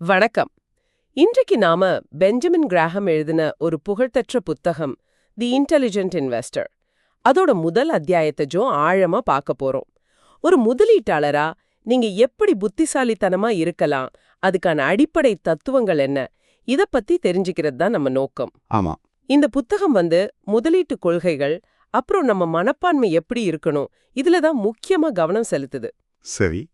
வணக்கம். இன்றைக்கு நாம பெஞ்சமின் கிராஹம் எழுதின ஒரு புகழ்பெற்ற புத்தகம் தி இன்டெலிஜென்ட் இன்வெஸ்டர் அதோட முதல் அத்தியாயத்தை ஜோ ஆழமா பார்க்க போறோம். ஒரு முதலீட்டாளரா நீங்க எப்படி புத்திசாலித்தனமா இருக்கலாம் அதுக்கான அடிப்படை தத்துவங்கள் என்ன இத பத்தி தெரிஞ்சுக்கிறது தான் நம்ம நோக்கம். ஆமா. இந்த புத்தகம் வந்து முதலீட்டு கொள்கைகள் அப்புறம் நம்ம மனப்பான்மை எப்படி இருக்கணும் இதுல தான் முக்கியமா கவனம் செலுத்துது. சரி.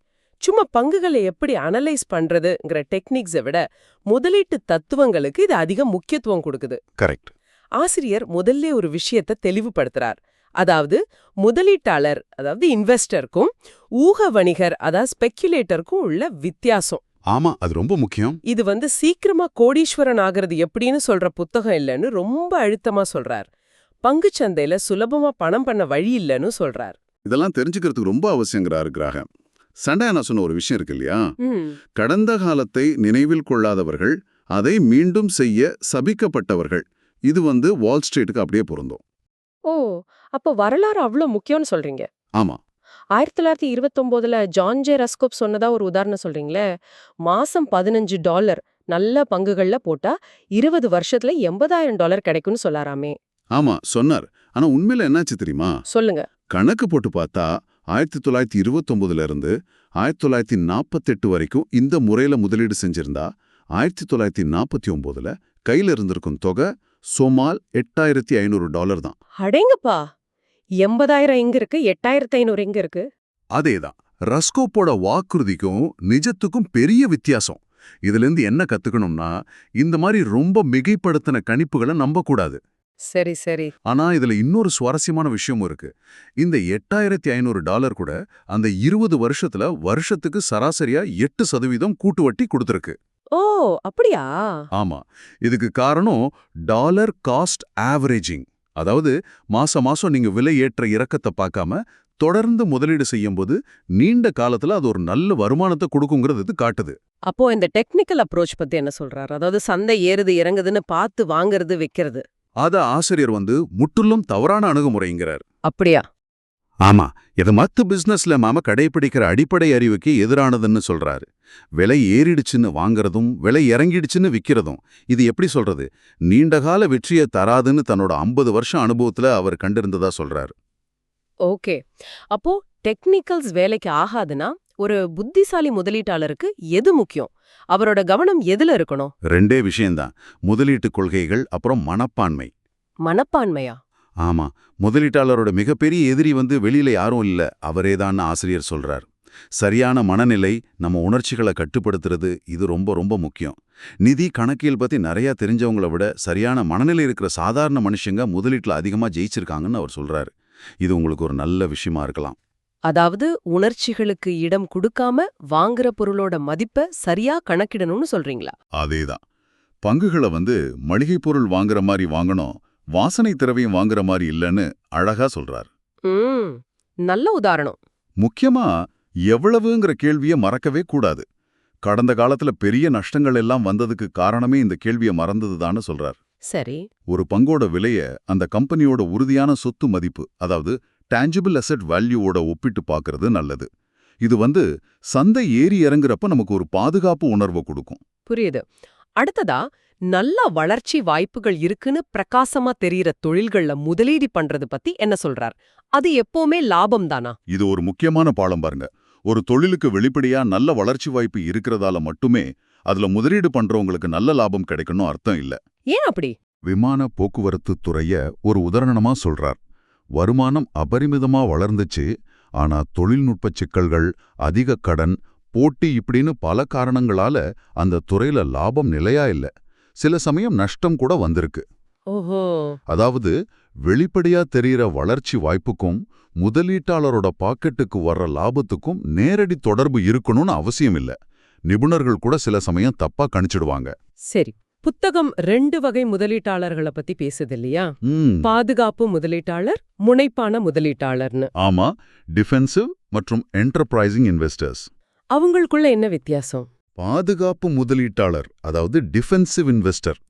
சும்மா பங்குகளை எப்படி அனலைஸ் பண்றதுங்கிற டெக்னிக்ஸை விட முதலீட்டு தத்துவங்களுக்கு இது அதிக முக்கியத்துவம் கொடுக்குது. கரெக்ட் ஆசிரியர் முதல்ல ஒரு விஷயத்தை தெளிவுபடுத்துறார். அதாவது முதலீட்டாளர் அதாவது இன்வெஸ்டருக்கும் ஊக வணிகர் அதாவது ஸ்பெக்குலேட்டருக்கும் உள்ள வித்தியாசம். ஆமா அது ரொம்ப முக்கியம். இது வந்து சீக்கிரமா கோடீஸ்வரன் ஆகிறது எப்படின்னு சொல்ற புத்தகம் இல்லைன்னு ரொம்ப அழுத்தமா சொல்றார். சந்தையில சுலபமா பணம் பண்ண வழி இல்லைன்னு சொல்றார். இதெல்லாம் தெரிஞ்சுக்கிறதுக்கு ரொம்ப அவசியங்கிறாரு கிராகம். சண்டாயனா சொன்ன ஒரு விஷயம் இருக்கு இல்லையா கடந்த காலத்தை நினைவில் கொள்ளாதவர்கள் அதை மீண்டும் செய்ய சபிக்கப்பட்டவர்கள். இது வந்து வால் ஸ்ட்ரீட்டுக்கு அப்படியே பொருந்தும். ஓ அப்போ வரலாறு அவ்வளோ முக்கியம்னு சொல்றீங்க. ஆமா. ஆயிரத்தி தொள்ளாயிரத்தி இருபத்தொம்போதுல ஜான் ஜே ரஸ்கோப் சொன்னதா ஒரு உதாரணம் சொல்றீங்களே? மாசம் பதினஞ்சு டாலர் நல்ல பங்குகள்ல போட்டா இருபது வருஷத்துல எண்பதாயிரம் டாலர் கிடைக்கும்னு சொல்லாராமே. ஆமா சொன்னார். ஆனா உண்மையில என்னாச்சு தெரியுமா? சொல்லுங்க. கணக்கு போட்டு பார்த்தா ஆயிரத்தி தொள்ளாயிரத்தி இருபத்தொன்பதுல இருந்து ஆயிரத்தி தொள்ளாயிரத்தி நாற்பத்தெட்டு வரைக்கும் இந்த முறையில முதலீடு செஞ்சிருந்தா ஆயிரத்தி தொள்ளாயிரத்தி நாற்பத்தி ஒன்பதுல கையில இருந்திருக்கும் தொகை சொமால் எட்டாயிரத்தி ஐநூறு டாலர் தான். அடேங்கப்பா! எண்பதாயிரம் எங்க இருக்கு எட்டாயிரத்தி ஐநூறு எங்க இருக்கு. அதேதான். ரஸ்கோப்போட வாக்குறுதிக்கும் நிஜத்துக்கும் பெரிய வித்தியாசம். இதுல இருந்து என்ன கத்துக்கணும்னா இந்த மாதிரி ரொம்ப மிகைப்படுத்தின கணிப்புகளை நம்பக்கூடாது. சரி சரி. ஆனா இதுல இன்னொரு சுவாரஸ்யமான விஷயமும் இருக்கு. இந்த எட்டாயிரத்தி ஐநூறு டாலர் கூட அந்த இருபது வருஷத்துல வருஷத்துக்கு சராசரியா எட்டு சதவீதம் கூட்டு வட்டி கொடுத்துருக்கு. ஓ அப்படியா? ஆமா. இதுக்கு காரணம் டாலர் காஸ்ட் ஆவரேஜிங். அதாவது மாசம் மாசம் நீங்க விலை ஏற்ற இறக்கத்தை பார்க்காம தொடர்ந்து முதலீடு செய்யும்போது நீண்ட காலத்துல அது ஒரு நல்ல வருமானத்தை கொடுக்குங்கிறது இது காட்டுது. அப்போ இந்த டெக்னிக்கல் அப்ரோச் பத்தி என்ன சொல்றாரு? அதாவது சந்தை ஏறுது இறங்குதுன்னு பார்த்து வாங்குறது விக்கிறது. அத ஆசிரியர் வந்து முற்றிலும் தவறான அணுகுமுறைங்கிறார். அப்படியா? ஆமா இது மத்த பிசினஸ்ல மாம கடைபிடிக்கிற அடிப்படை அறிவுக்கு எதிரானதுன்னு சொல்றாரு. விலை ஏறிடுச்சுன்னு வாங்குறதும் விலை இறங்கிடுச்சுன்னு விக்கிறதும் இது எப்படி சொல்றது? நீண்டகால வெற்றியை தராதுன்னு தன்னோட ஐம்பது வருஷம் அனுபவத்துல அவர் கண்டிருந்ததா சொல்றாரு. ஓகே. அப்போ டெக்னிக்கல்ஸ் வேலைக்கு ஆகாதுன்னா ஒரு புத்திசாலி முதலீட்டாளருக்கு எது முக்கியம்? அவரோட கவனம் எதுல இருக்கணும்? ரெண்டே விஷயம்தான். முதலீட்டு கொள்கைகள் அப்புறம் மனப்பான்மை. மனப்பான்மையா? ஆமா. முதலீட்டாளரோட மிகப்பெரிய எதிரி வந்து வெளியில யாரும் இல்ல. அவரேதான்னு ஆசிரியர் சொல்றார். சரியான மனநிலை நம்ம உணர்ச்சிகளை கட்டுப்படுத்துறது இது ரொம்ப ரொம்ப முக்கியம். நிதி கணக்கியல் பத்தி நிறைய தெரிஞ்சவங்கள விட சரியான மனநிலை இருக்கிற சாதாரண மனுஷங்க முதலீட்டுல அதிகமா ஜெயிச்சிருக்காங்கன்னு அவர் சொல்றாரு. இது உங்களுக்கு ஒரு நல்ல விஷயமா இருக்கலாம். அதாவது உணர்ச்சிகளுக்கு இடம் கொடுக்காம வாங்குற பொருளோட மதிப்பை சரியா கணக்கிடணும்னு சொல்றீங்களா? அதேதான். பங்குகளை வந்து மளிகை பொருள் வாங்குற மாதிரி வாங்கணும் வாசனை திரவியம் வாங்குற மாதிரி இல்லைன்னு அழகா சொல்றார். நல்ல உதாரணம். முக்கியமா எவ்வளவுங்கிற கேள்வியை மறக்கவே கூடாது. கடந்த காலத்துல பெரிய நஷ்டங்கள் எல்லாம் வந்ததுக்கு காரணமே இந்த கேள்வியை மறந்ததுதான்னு சொல்றார். சரி. ஒரு பங்கோட விலைய அந்த கம்பெனியோட உறுதியான சொத்து மதிப்பு அதாவது டேஞ்சிபிள் அசெட் வேல்யூவோட ஒப்பிட்டு பார்க்கறது நல்லது. இது வந்து சந்தை ஏறி இறங்குறப்ப நமக்கு ஒரு பாதுகாப்பு உணர்வை கொடுக்கும். புரியுது. அடுத்ததா நல்ல வளர்ச்சி வாய்ப்புகள் இருக்குன்னு பிரகாசமா தெரியற தொழில்கள்ல முதலீடு பண்றது பத்தி என்ன சொல்றார்? அது எப்பவுமே லாபம் தானா? இது ஒரு முக்கியமான பாடம் பாருங்க. ஒரு தொழிலுக்கு வெளிப்படையா நல்ல வளர்ச்சி வாய்ப்பு இருக்கிறதால மட்டுமே அதுல முதலீடு பண்றவங்களுக்கு நல்ல லாபம் கிடைக்கணும் அர்த்தம் இல்ல. ஏன் அப்படி? விமான போக்குவரத்து துறைய ஒரு உதாரணமா சொல்றார். வருமானம் அபரிமிதமா வளர்ந்துச்சு. ஆனா தொழில்நுட்ப சிக்கல்கள் அதிக கடன் போட்டி இப்படின்னு பல காரணங்களால அந்த துறையில லாபம் நிலையா இல்ல. சில சமயம் நஷ்டம் கூட வந்திருக்கு. ஓஹோ. அதாவது வெளிப்படையா தெரியிற வளர்ச்சி வாய்ப்புக்கும் முதலீட்டாளரோட பாக்கெட்டுக்கு வர்ற லாபத்துக்கும் நேரடி தொடர்பு இருக்கணும்னு அவசியம் இல்ல. நிபுணர்கள் கூட சில சமயம் தப்பா கணிச்சிடுவாங்க. சரி. புத்தகம் ரெண்டு வகை முதலீட்டாளர்களை பத்தி பேசுது இல்லையா? பாதுகாப்பு முதலீட்டாளர் முனைப்பான முதலீட்டாளர்னு. ஆமா டிஃபென்சிவ் மற்றும் என்டர்பிரைசிங் இன்வெஸ்டர்ஸ் அவங்களுக்குள்ள என்ன வித்தியாசம்? பாதுகாப்பு முதலீட்டாளர் அதாவது டிஃபென்சிவ் இன்வெஸ்டர்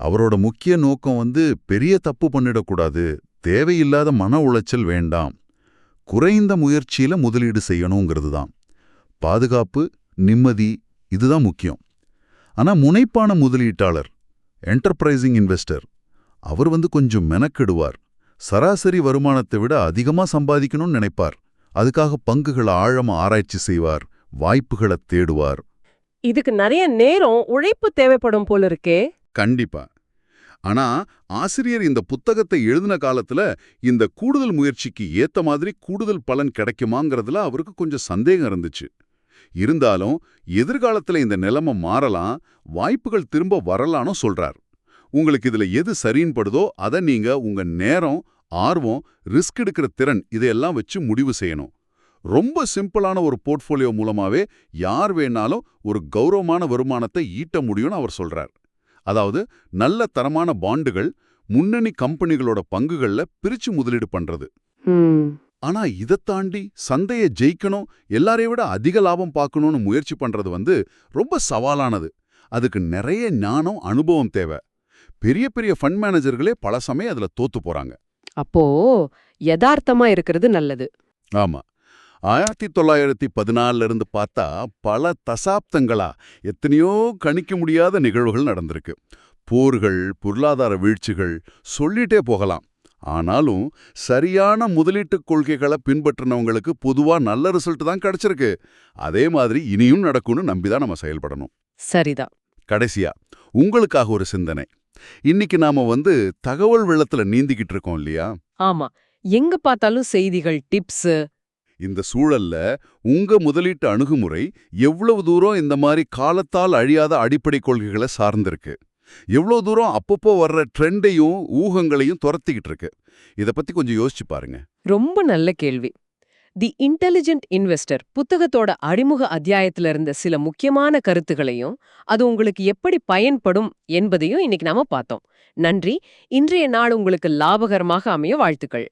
அவரோட முக்கிய நோக்கம் வந்து பெரிய தப்பு பண்ணிடக்கூடாது தேவையில்லாத மன உளைச்சல் வேண்டாம் குறைந்த முயற்சியில முதலீடு செய்யணுங்கிறது தான். பாதுகாப்பு நிம்மதி இதுதான் முக்கியம். ஆனா முனைப்பான முதலீட்டாளர் என்டர்பிரைசிங் இன்வெஸ்டர் அவர் வந்து கொஞ்சம் மெனக்கெடுவார். சராசரி வருமானத்தை விட அதிகமா சம்பாதிக்கணும்னு நினைப்பார். அதுக்காக பங்குகளை ஆழமா ஆராய்ச்சி செய்வார் வாய்ப்புகளை தேடுவார். இதுக்கு நிறைய நேரம் உழைப்பு தேவைப்படும் போல இருக்கே. கண்டிப்பா. ஆனா ஆசிரியர் இந்த புத்தகத்தை எழுதின காலத்துல இந்த கூடுதல் முயற்சிக்கு ஏத்த மாதிரி கூடுதல் பலன் கிடைக்குமாங்கிறதுல அவருக்கு கொஞ்சம் சந்தேகம் இருந்துச்சு. இருந்தாலும் எதிர்காலத்துல இந்த நிலைமை மாறலாம் வாய்ப்புகள் திரும்ப வரலான்னு சொல்றார். உங்களுக்கு இதுல எது சரின்னு படுதோ அதை நீங்க உங்க நேரம் ஆர்வம் ரிஸ்க் எடுக்கிற திறன் இதையெல்லாம் வச்சு முடிவு செய்யணும். ரொம்ப சிம்பிளான ஒரு போர்ட்ஃபோலியோ மூலமாவே யார் வேணாலும் ஒரு கௌரவமான வருமானத்தை ஈட்ட முடியும்னு அவர் சொல்றார். அதாவது நல்ல தரமான பாண்டுகள் முன்னணி கம்பெனிகளோட பங்குகள்ல பிரிச்சு முதலீடு பண்றது. ஆனா இதைத் தாண்டி சந்தையை ஜெயிக்கணும் எல்லாரையும் விட அதிக லாபம் பார்க்கணும்னு முயற்சி பண்றது வந்து ரொம்ப சவாலானது. அதுக்கு நிறைய ஞானம் அனுபவம் தேவை. பெரிய பெரிய ஃபண்ட் மேனேஜர்களே பல சமயம் அதுல தோத்து போறாங்க. அப்போ யதார்த்தமா இருக்கிறது நல்லது. ஆமா. ஆயிரத்தி தொள்ளாயிரத்தி பதினாலுல இருந்து பார்த்தா பல தசாப்தங்களா எத்தனையோ கணிக்க முடியாத நிகழ்வுகள் நடந்திருக்கு. போர்கள் பொருளாதார வீழ்ச்சிகள் சொல்லிட்டே போகலாம். ஆனாலும் சரியான முதலீட்டுக் கொள்கைகளை பின்பற்றினவங்களுக்கு பொதுவா நல்ல ரிசல்ட் தான் கிடைச்சிருக்கு. அதே மாதிரி இனியும் நடக்கும்னு நம்பிதான் நம்ம செயல்படணும். சரிதான். கடைசியா உங்களுக்காக ஒரு சிந்தனை. இன்னைக்கு நாம வந்து தகவல் வெள்ளத்துல நீந்திக்கிட்டு இருக்கோம் இல்லையா? ஆமா. எங்க பார்த்தாலும் செய்திகள் டிப்ஸ் இந்த சூழல்ல உங்க முதலீட்டு அணுகுமுறை எவ்வளவு தூரம் இந்த மாதிரி காலத்தால் அழியாத அடிப்படை கொள்கைகளை சார்ந்திருக்கு? எவ்வளோ தூரம் அப்பப்போ வர்ற ட்ரெண்டையும் ஊகங்களையும் துரத்திக்கிட்டு இருக்கு. இத பத்தி கொஞ்சம் யோசிச்சு பாருங்க. ரொம்ப நல்ல கேள்வி. தி இன்டெலிஜென்ட் இன்வெஸ்டர் புத்தகத்தோட அறிமுக அத்தியாயத்துல இருந்த சில முக்கியமான கருத்துகளையும் அது உங்களுக்கு எப்படி பயன்படும் என்பதையும் இன்னைக்கு நாம பார்த்தோம். நன்றி. இன்றைய நாள் உங்களுக்கு லாபகரமாக அமைய வாழ்த்துக்கள்.